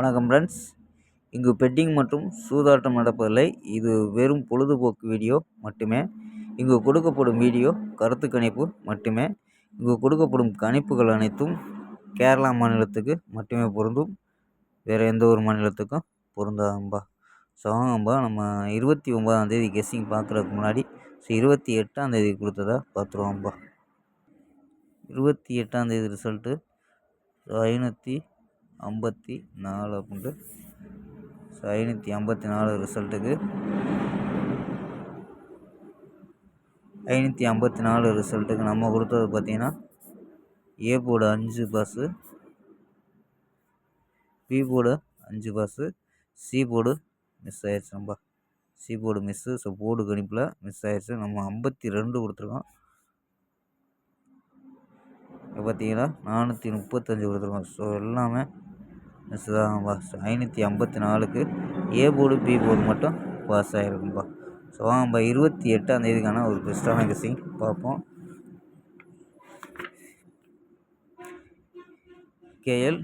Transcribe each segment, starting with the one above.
வணக்கம் ஃப்ரெண்ட்ஸ் இங்கு பெட்டிங் மற்றும் சூதாட்டம் நடப்பதில்லை. இது வெறும் பொழுதுபோக்கு வீடியோ மட்டுமே. இங்கு கொடுக்கப்படும் வீடியோ கருத்து கணிப்பு மட்டுமே. இங்கு கொடுக்கப்படும் கணிப்புகள் அனைத்தும் கேரளா மாநிலத்துக்கு மட்டுமே பொருந்தும். வேறு எந்த ஒரு மாநிலத்துக்கும் பொருந்தாதும்பா ஸோ வாங்கம்பா நம்ம இருபத்தி ஒம்பதாந்தேதி கெஸ்ஸிங் பார்க்குறதுக்கு முன்னாடி ஸோ இருபத்தி எட்டாந்தேதி கொடுத்ததா பார்த்துருவோம்பா இருபத்தி எட்டாந்தேதி ரிசல்ட்டு ஸோ ஐநூற்றி ஐம்பத்தி நாலு அப்படின்ட்டு. ஸோ ஐநூற்றி ஐம்பத்தி நாலு ரிசல்ட்டுக்கு ஐநூற்றி ஐம்பத்தி நாலு ரிசல்ட்டுக்கு நம்ம கொடுத்தது பார்த்திங்கன்னா ஏ போர்டு அஞ்சு பாஸு பி போர்டு அஞ்சு பாஸு சி போர்டு மிஸ் ஆயிடுச்சு நம்ம C board miss so board கணிப்பில் மிஸ் ஆயிடுச்சு. நம்ம ஐம்பத்தி ரெண்டு கொடுத்துருக்கோம். இப்போ பார்த்தீங்கன்னா நானூற்றி முப்பத்தஞ்சு கொடுத்துருக்கோம். ஸோ எல்லாமே மிஸ் ஐநூற்றி ஐம்பத்தி நாலுக்கு ஏ போர்டு பி போர்டு மட்டும் பாஸ் ஆகிருக்கும்பா ஸோ வாங்கப்பா இருபத்தி எட்டாம் தேதிக்கான ஒரு பெஸ்ட்டான கசிங் பார்ப்போம். கேஎல்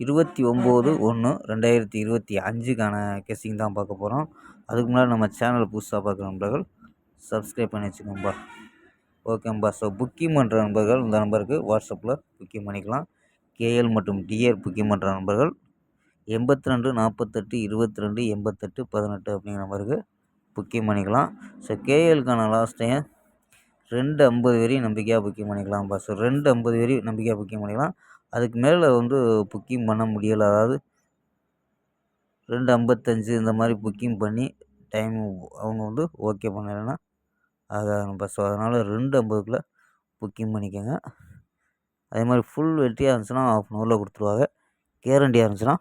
இருபத்தி ஒம்பது ஒன்று ரெண்டாயிரத்தி இருபத்தி அஞ்சுக்கான கெஸிங் தான் பார்க்க போகிறோம் அதுக்கு முன்னாடி நம்ம சேனலை புதுசாக பார்க்குற நண்பர்கள் சப்ஸ்கிரைப் பண்ணி வச்சுக்கோங்கப்பா ஓகேம்பா ஸோ புக்கிங் பண்ணுற நண்பர்கள் இந்த நம்பருக்கு வாட்ஸ்அப்பில் புக்கிங் பண்ணிக்கலாம். கேஎல் மற்றும் டிஆர் புக்கிங் பண்ணுற நண்பர்கள் எண்பத்தி ரெண்டு நாற்பத்தெட்டு இருபத்தி ரெண்டு எண்பத்தெட்டு பதினெட்டு அப்படிங்கிற நம்பருக்கு புக்கிங் பண்ணிக்கலாம். ஸோ கேஎலுக்கான லாஸ்ட் டைம் ரெண்டு ஐம்பது வரையும் நம்பிக்கையாக புக்கிங் பண்ணிக்கலாம். பஸ் ரெண்டு ஐம்பது வரையும் நம்பிக்கையாக புக்கிங் பண்ணிக்கலாம். அதுக்கு மேலே வந்து புக்கிங் பண்ண முடியலை. அதாவது ரெண்டு ஐம்பத்தஞ்சு இந்த மாதிரி புக்கிங் பண்ணி டைம் அவங்க வந்து ஓகே பண்ணலைன்னா அதான் பஸ் அதனால் ரெண்டு ஐம்பதுக்குள்ளே புக்கிங் பண்ணிக்கோங்க. அதே மாதிரி ஃபுல் வெட்டியாக இருந்துச்சுன்னா ஆஃப் அன் ஹவரில் கொடுத்துருவாங்க கேரண்டியாக இருந்துச்சுன்னா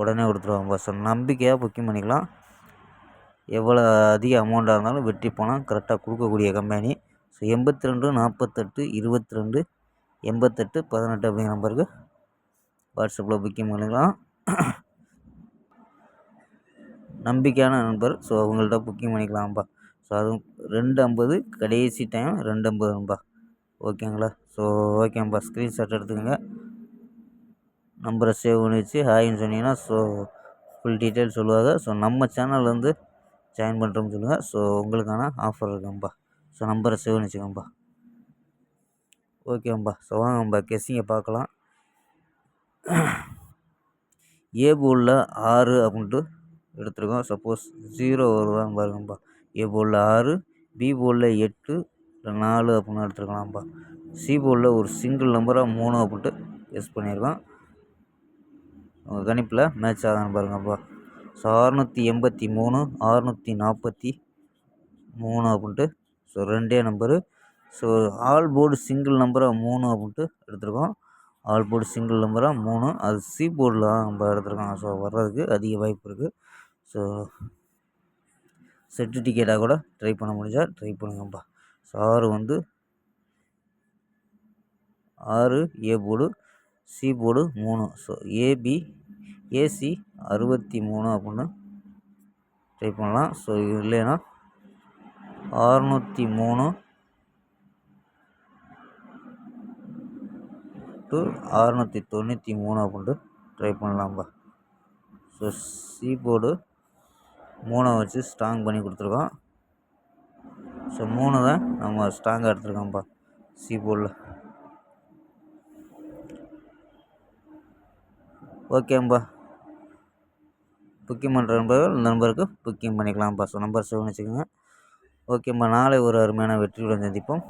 உடனே கொடுத்துருவாங்க. பஸ் நம்பிக்கையாக புக்கிங் பண்ணிக்கலாம். எவ்வளோ அதிக அமௌண்ட்டாக இருந்தாலும் வெட்டி போனால் கரெக்டாக கொடுக்கக்கூடிய கம்பெனி ஸோ எண்பத்தி ரெண்டு நாற்பத்தெட்டு இருபத்தி ரெண்டு எண்பத்தெட்டு பதினெட்டு அப்படிங்கிற நம்பருக்கு வாட்ஸ்அப்பில் புக்கிங் பண்ணிக்கலாம். நம்பிக்கையான நண்பர். ஸோ அவங்கள்ட்ட புக்கிங் பண்ணிக்கலாம்ப்பா. ஸோ அதுவும் ரெண்டு ஐம்பது கடைசி டைம் ரெண்டு ஐம்பதுப்பா ஓகேங்களா? ஸோ ஓகேப்பா ஸ்க்ரீன்ஷாட் எடுத்துக்கோங்க. நம்பரை சேவ் பண்ணி வச்சு ஹாய்ன்னு சொன்னீங்கன்னா ஸோ ஃபுல் டீட்டெயில் சொல்லுவாங்க. ஸோ நம்ம சேனல் வந்து ஜாயின் பண்ணுறோம்னு சொல்லுங்கள் ஸோ உங்களுக்கான ஆஃபர் இருக்கும்பா ஸோ நம்பரை சேவ் பண்ணி ஓகேம்பா ஸோ வாங்கம்பா கெஸ்ஸிங்கை பார்க்கலாம். ஏ போலில் ஆறு அப்படின்ட்டு எடுத்துருக்கோம். சப்போஸ் ஜீரோ வருவாங்க பாருங்கப்பா ஏ போலில் ஆறு பி போலில் எட்டு நாலு அப்புடின்னு எடுத்துருக்கலாம்ப்பா. சி போர்டில் ஒரு சிங்கிள் நம்பராக மூணு அப்படின்ட்டு எஸ் பண்ணியிருக்கோம் உங்கள் கணிப்பில் மேட்ச் ஆகான்னு பாருங்கப்பா. ஸோ அறுநூற்றி எண்பத்தி மூணு அறுநூற்றி நாற்பத்தி மூணு அப்படின்ட்டு ஸோ ரெண்டே number so all board single நம்பராக மூணு அப்படின்ட்டு எடுத்திருக்கோம். ஆல் போர்டு சிங்கிள் நம்பராக மூணு. அது சி போர்டில் தான் நம்ம எடுத்திருக்கோம். ஸோ வர்றதுக்கு அதிக வாய்ப்பு இருக்குது ஸோ செட்டு டிக்கெட்டாக கூட ட்ரை பண்ண முடிஞ்சால் ட்ரை பண்ணுங்கப்பா. சாறு வந்து ஆறு ஏ போர்டு சி போர்டு மூணு. So A B A C அறுபத்தி மூணு அப்படின்னு ட்ரை பண்ணலாம். ஸோ இல்லைன்னா அறுநூற்றி மூணு டு அறுநூற்றி தொண்ணூற்றி மூணு அப்படின்ட்டு ட்ரை பண்ணலாம்ப்பா ஸோ சி போர்டு மூணை வச்சு ஸ்ட்ராங் பண்ணி கொடுத்துருக்கோம் ஸோ மூணு தான் நம்ம ஸ்ட்ராங்காக எடுத்துருக்கோம்ப்பா. சி போர்டில் ஓகேம்பா. புக்கிங் பண்ணுற நண்பர்கள் இந்த நம்பருக்கு புக்கிங் பண்ணிக்கலாம்ப்பா. ஸோ நம்பர் சேவ் வச்சுக்கோங்க. ஓகேம்மா நாளை ஒரு அருமையான வெற்றியுடன் சந்திப்போம்.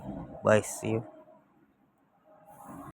பாய் சி யூ